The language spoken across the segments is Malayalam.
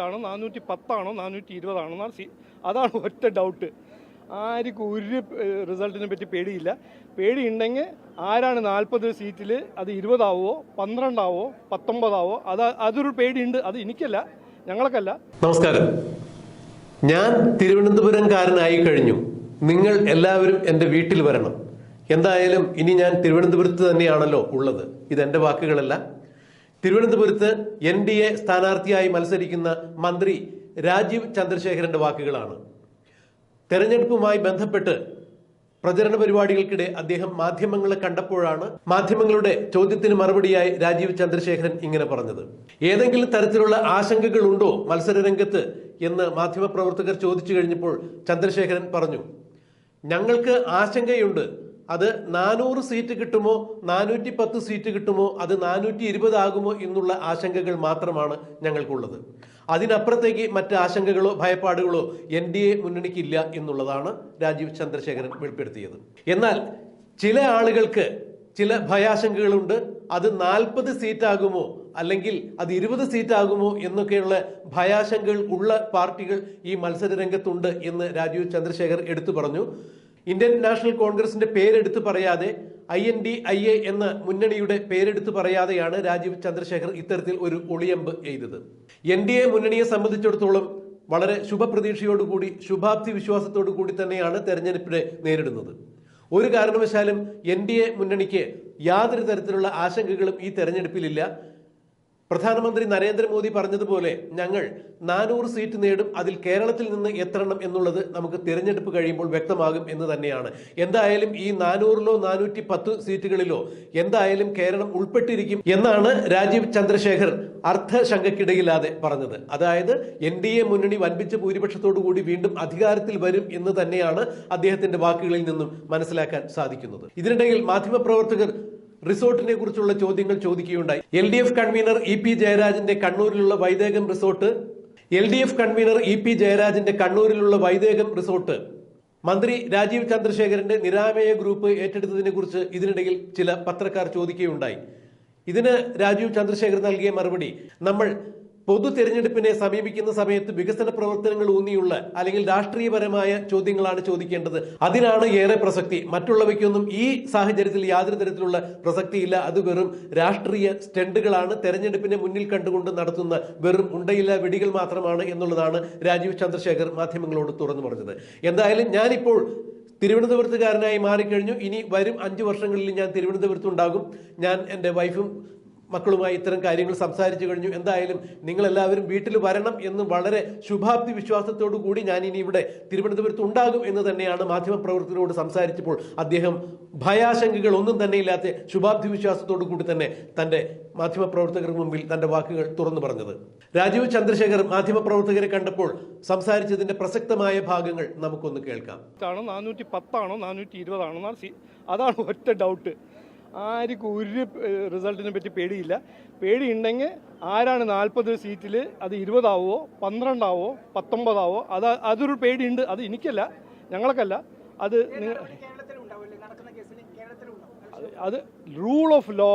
ആണോ നാനൂറ്റി പത്താണോ നാനൂറ്റി ഇരുപതാണോ എന്നാണ് സി അതാണ് ഒറ്റ ഡൗട്ട് ആർക്കും ഒരു റിസൾട്ടിനെ പറ്റി പേടിയില്ല. പേടിയുണ്ടെങ്കിൽ ആരാണ് നാൽപ്പത് സീറ്റിൽ അത് ഇരുപതാവോ പന്ത്രണ്ടാവോ പത്തൊമ്പതാവോ? അത് അതൊരു പേടിയുണ്ട്. അത് എനിക്കല്ല ഞങ്ങൾക്കല്ല. നമസ്കാരം. ഞാൻ തിരുവനന്തപുരംകാരനായി കഴിഞ്ഞു. നിങ്ങൾ എല്ലാവരും എന്റെ വീട്ടിൽ വരണം. എന്തായാലും ഇനി ഞാൻ തിരുവനന്തപുരത്ത് തന്നെയാണല്ലോ ഉള്ളത്. ഇതെന്റെ വാക്കുകളല്ല. തിരുവനന്തപുരത്ത് എൻ ഡി എ സ്ഥാനാർത്ഥിയായി മത്സരിക്കുന്ന മന്ത്രി രാജീവ് ചന്ദ്രശേഖരന്റെ വാക്കുകളാണ്. തെരഞ്ഞെടുപ്പുമായി ബന്ധപ്പെട്ട് പ്രചരണ പരിപാടികൾക്കിടെ അദ്ദേഹം മാധ്യമങ്ങളെ കണ്ടപ്പോഴാണ് മാധ്യമങ്ങളുടെ ചോദ്യത്തിന് മറുപടിയായി രാജീവ് ചന്ദ്രശേഖരൻ ഇങ്ങനെ പറഞ്ഞത്. ഏതെങ്കിലും തരത്തിലുള്ള ആശങ്കകൾ ഉണ്ടോ മത്സര രംഗത്ത് എന്ന് മാധ്യമപ്രവർത്തകർ ചോദിച്ചു കഴിഞ്ഞപ്പോൾ ചന്ദ്രശേഖരൻ പറഞ്ഞു ഞങ്ങൾക്ക് ആശങ്കയുണ്ട്. അത് നാനൂറ് സീറ്റ് കിട്ടുമോ? നാനൂറ്റി പത്ത് സീറ്റ് കിട്ടുമോ? അത് നാനൂറ്റി ഇരുപത് ആകുമോ എന്നുള്ള ആശങ്കകൾ മാത്രമാണ് ഞങ്ങൾക്കുള്ളത്. അതിനപ്പുറത്തേക്ക് മറ്റ് ആശങ്കകളോ ഭയപ്പാടുകളോ എൻ ഡി എ മുന്നണിക്കില്ല എന്നുള്ളതാണ് രാജീവ് ചന്ദ്രശേഖരൻ വെളിപ്പെടുത്തിയത്. എന്നാൽ ചില ആളുകൾക്ക് ചില ഭയാശങ്കകളുണ്ട്. അത് നാൽപ്പത് സീറ്റാകുമോ അല്ലെങ്കിൽ അത് ഇരുപത് സീറ്റാകുമോ എന്നൊക്കെയുള്ള ഭയാശങ്കകൾ ഉള്ള പാർട്ടികൾ ഈ മത്സര രംഗത്തുണ്ട് എന്ന് രാജീവ് ചന്ദ്രശേഖർ എടുത്തു പറഞ്ഞു. ഇന്ത്യൻ നാഷണൽ കോൺഗ്രസിന്റെ പേരെടുത്ത് പറയാതെ I N D I A എന്ന മുന്നണിയുടെ പേരെടുത്ത് പറയാതെയാണ് രാജീവ് ചന്ദ്രശേഖർ ഇത്തരത്തിൽ ഒരു ഒളിയമ്പ് എയ്തത്. എൻ ഡി എ മുന്നണിയെ സംബന്ധിച്ചിടത്തോളം വളരെ ശുഭപ്രതീക്ഷയോടുകൂടി ശുഭാപ്തി വിശ്വാസത്തോടു കൂടി തന്നെയാണ് തെരഞ്ഞെടുപ്പിനെ നേരിടുന്നത്. ഒരു കാരണവശാലും എൻ ഡി എ മുന്നണിക്ക് യാതൊരു തരത്തിലുള്ള ആശങ്കകളും ഈ തെരഞ്ഞെടുപ്പിലില്ല. പ്രധാനമന്ത്രി നരേന്ദ്രമോദി പറഞ്ഞതുപോലെ ഞങ്ങൾ നാനൂറ് സീറ്റ് നേടും അതിൽ കേരളത്തിൽ നിന്ന് എത്രണ്ണം എന്നുള്ളത് നമുക്ക് തിരഞ്ഞെടുപ്പ് കഴിയുമ്പോൾ വ്യക്തമാകും എന്ന് തന്നെയാണ്. എന്തായാലും ഈ നാനൂറിലോ നാനൂറ്റി പത്ത് സീറ്റുകളിലോ എന്തായാലും കേരളം ഉൾപ്പെട്ടിരിക്കും എന്നാണ് രാജീവ് ചന്ദ്രശേഖർ അർത്ഥശങ്കക്കിടയില്ലാതെ പറഞ്ഞത്. അതായത് എൻ ഡി എ മുന്നണി വൻപിച്ച ഭൂരിപക്ഷത്തോടു കൂടി വീണ്ടും അധികാരത്തിൽ വരും എന്ന് തന്നെയാണ് അദ്ദേഹത്തിന്റെ വാക്കുകളിൽ നിന്നും മനസ്സിലാക്കാൻ സാധിക്കുന്നത്. ഇതിനിടയിൽ മാധ്യമപ്രവർത്തകർ റിസോർട്ടിനെ കുറിച്ചുള്ള ചോദ്യങ്ങൾ ചോദിക്കുകയുണ്ടായി. L D F convener E P ജയരാജന്റെ കണ്ണൂരിലുള്ള Vaidekam resort L D F convener E P ജയരാജന്റെ കണ്ണൂരിലുള്ള വൈദേകം റിസോർട്ട് മന്ത്രി രാജീവ് ചന്ദ്രശേഖരന്റെ നിരാമയ ഗ്രൂപ്പ് ഏറ്റെടുത്തതിനെ കുറിച്ച് ഇതിനിടയിൽ ചില പത്രക്കാർ ചോദിക്കുകയുണ്ടായി. ഇതിന് രാജീവ് ചന്ദ്രശേഖർ നൽകിയ മറുപടി നമ്മൾ പൊതു തെരഞ്ഞെടുപ്പിനെ സമീപിക്കുന്ന സമയത്ത് വികസന പ്രവർത്തനങ്ങൾ ഊന്നിയുള്ള അല്ലെങ്കിൽ രാഷ്ട്രീയപരമായ ചോദ്യങ്ങളാണ് ചോദിക്കേണ്ടത്. അതിനാണ് ഏറെ പ്രസക്തി. മറ്റുള്ളവയ്ക്കൊന്നും ഈ സാഹചര്യത്തിൽ യാതൊരു തരത്തിലുള്ള പ്രസക്തിയില്ല. അത് വെറും രാഷ്ട്രീയ സ്റ്റണ്ടുകളാണ് തെരഞ്ഞെടുപ്പിനെ മുന്നിൽ കണ്ടുകൊണ്ട് നടത്തുന്ന വെറും ഉണ്ടയില്ല വെടികൾ മാത്രമാണ് എന്നുള്ളതാണ് രാജീവ് ചന്ദ്രശേഖർ മാധ്യമങ്ങളോട് തുറന്നു പറഞ്ഞത്. എന്തായാലും ഞാനിപ്പോൾ തിരുവനന്തപുരത്തുകാരനായി മാറിക്കഴിഞ്ഞു. ഇനി വരും അഞ്ചു വർഷങ്ങളിൽ ഞാൻ തിരുവനന്തപുരത്ത് ഉണ്ടാകും ഞാൻ എന്റെ വൈഫും മക്കളുമായി ഇത്തരം കാര്യങ്ങൾ സംസാരിച്ചു കഴിഞ്ഞു. എന്തായാലും നിങ്ങൾ എല്ലാവരും വീട്ടിൽ വരണം എന്ന് വളരെ ശുഭാപ്തി വിശ്വാസത്തോടു കൂടി ഞാൻ ഇനി ഇവിടെ തിരുവനന്തപുരത്ത് ഉണ്ടാകും എന്ന് തന്നെയാണ് മാധ്യമപ്രവർത്തകരോട് സംസാരിച്ചപ്പോൾ അദ്ദേഹം ഭയാശങ്കകൾ ഒന്നും തന്നെ ഇല്ലാത്ത ശുഭാപ്തി വിശ്വാസത്തോടു കൂടി തന്നെ തന്റെ മാധ്യമപ്രവർത്തകർക്ക് മുമ്പിൽ തന്റെ വാക്കുകൾ തുറന്നു പറഞ്ഞത്. രാജീവ് ചന്ദ്രശേഖർ മാധ്യമപ്രവർത്തകരെ കണ്ടപ്പോൾ സംസാരിച്ചതിന്റെ പ്രസക്തമായ ഭാഗങ്ങൾ നമുക്കൊന്ന് കേൾക്കാം. നാനൂറ്റി പത്താണോ നാനൂറ്റി ഇരുപതാണോ അതാണ് ഒറ്റ ഡൗട്ട് ആർക്കും ഒരു റിസൾട്ടിനെ പറ്റി പേടിയില്ല. പേടിയുണ്ടെങ്കിൽ ആരാണ് നാൽപ്പത് സീറ്റിൽ അത് ഇരുപതാവോ പന്ത്രണ്ടാവോ പത്തൊമ്പതാവോ അത് അതൊരു പേടിയുണ്ട്. അത് എനിക്കല്ല ഞങ്ങൾക്കല്ല. അത് അത് റൂൾ ഓഫ് ലോ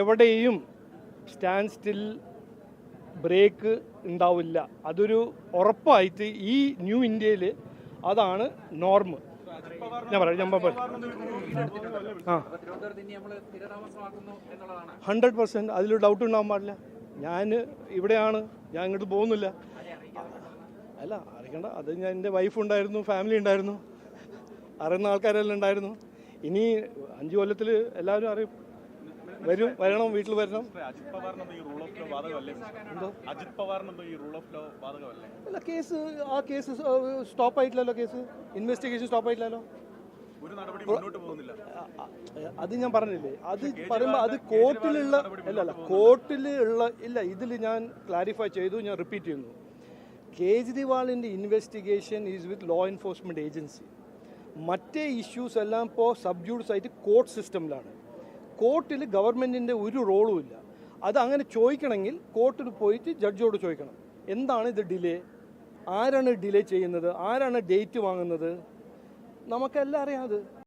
എവിടെയും സ്റ്റാൻഡ് സ്റ്റിൽ ബ്രേക്ക് ഉണ്ടാവില്ല. അതൊരു ഉറപ്പായിട്ട് ഈ ന്യൂ ഇന്ത്യയിൽ അതാണ് നോർമ് ഞാൻ പറയാം ഞാൻ പറയാം. ആ ഹൺഡ്രഡ് പെർസെന്റ് അതിലൊരു ഡൗട്ട് ഉണ്ടാവാൻ പാടില്ല. ഞാൻ ഇവിടെയാണ്. ഞാൻ ഇങ്ങോട്ട് പോകുന്നില്ല. അല്ല അറിയണ്ട. അത് ഞാൻ എന്റെ വൈഫ് ഉണ്ടായിരുന്നു ഫാമിലി ഉണ്ടായിരുന്നു. അറിയുന്ന ആൾക്കാരെല്ലാം ഉണ്ടായിരുന്നു. ഇനി അഞ്ച് കൊല്ലത്തിൽ എല്ലാവരും അറിയും. വരും വരണം വീട്ടിൽ വരണം. അജിത് പവാറിനെന്തോ ഈ റൂൾ ഓഫ് ലോ ബാധകമല്ലേ? അജിത് പവാറിനെന്തോ ഈ റൂൾ ഓഫ് ലോ ബാധകമല്ലേ? അല്ല കേസ് ആ കേസ് സ്റ്റോപ്പ് ആയിട്ടില്ലല്ലോ കേസ് ഇൻവെസ്റ്റിഗേഷൻ സ്റ്റോപ്പ് ആയിട്ടില്ലല്ലോ. അത് ഞാൻ പറഞ്ഞില്ലേ? അത് പറയുമ്പോൾ അത് കോർട്ടിലുള്ള അല്ല അല്ല കോർട്ടിലുള്ള ഇല്ല ഇതിൽ ഞാൻ ക്ലാരിഫൈ ചെയ്തു ഞാൻ റിപ്പീറ്റ് ചെയ്യുന്നു. കേജ്രിവാളിന്റെ investigation is with law enforcement agency മറ്റേ ഇഷ്യൂസ് എല്ലാം ഇപ്പോൾ സബ്ജൂഡ്സ് ആയിട്ട് കോർട്ട് സിസ്റ്റമിലാണ് കോർട്ടിൽ ഗവൺമെന്റിന്റെ ഒരു റോളും ഇല്ല. അത് അങ്ങനെ ചോദിക്കണമെങ്കിൽ കോർട്ടിൽ പോയിട്ട് ജഡ്ജോട് ചോദിക്കണം. എന്താണ് ഇത് ഡിലേ ആരാണ് ഡിലേ ചെയ്യുന്നത്? ആരാണ് ഡേറ്റ് വാങ്ങുന്നത്? നമുക്കെല്ലാം അറിയാം അത്.